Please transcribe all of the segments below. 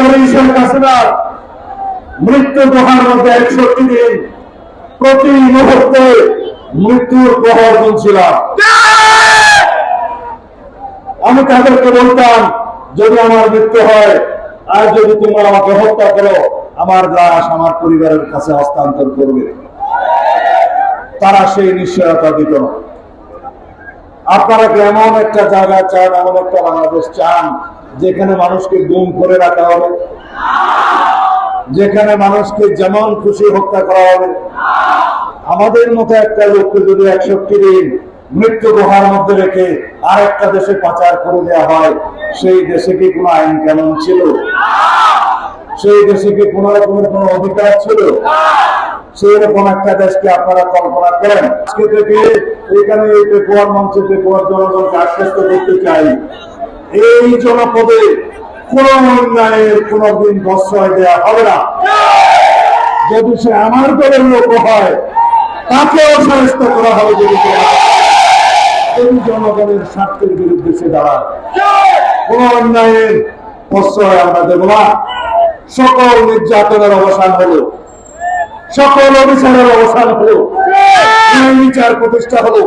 করি শেখ মৃত্যু দোহার মধ্যে একষট্টি দিন প্রতি মুহূর্তে মৃত্যুর প্রহর গুনছিলাম। আমি তাদেরকে বলতাম, যদি আমার মৃত্যু হয়, আর যদি তোমরা আমাকে হত্যা করো, আমার লাশ আমার পরিবারের কাছে হস্তান্তর করবে। তারা সেই নিশ্চয়তা দিত আপনারা এমন একটা জায়গা চান, এমন একটা বাংলাদেশ চান যেখানে মানুষকে গুম করে রাখা হবে, যেখানে মানুষকে যেমন খুশি হত্যা করা হবে। আমাদের মতো একটা লোককে যদি একষট্টি দিন মৃত্যু গুহার মধ্যে রেখে আর একটা দেশে পাচার করে দেওয়া হয়, সেই দেশে কি কোনো আইন কানুন ছিল? সেই দেশে কি কোন রকমের কোন অধিকার ছিল? সেই রকম একটা দেশকে আপনারা কল্পনা করেন। আজকে থেকে এখানে এই পেপুয়ার মঞ্চে পেপুয়ার জনগণকে আশ্বস্ত করতে চাই। এই জনপদে কোন অন্যায়ের কোনদিন প্রশ্রয় দেওয়া হবে না। যদি সে আমার দলের লোক হয়, তাকেও সাহায্য করা হবে যদি যদি জনগণের স্বার্থের বিরুদ্ধে সে দাঁড়ায়। কোন অন্যায়ের প্রশ্রয় আমরা দেব না। সকল নির্যাতনের অবসান হলো। সকল অভিযানের অবসান হলো। বিচার প্রতিষ্ঠা হলো।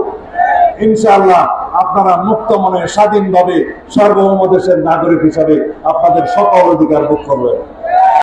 ইনশাআল্লাহ আপনারা মুক্ত মনে স্বাধীনভাবে সার্বভৌম দেশের নাগরিক হিসাবে আপনাদের সকল অধিকার ভোগ করবেন।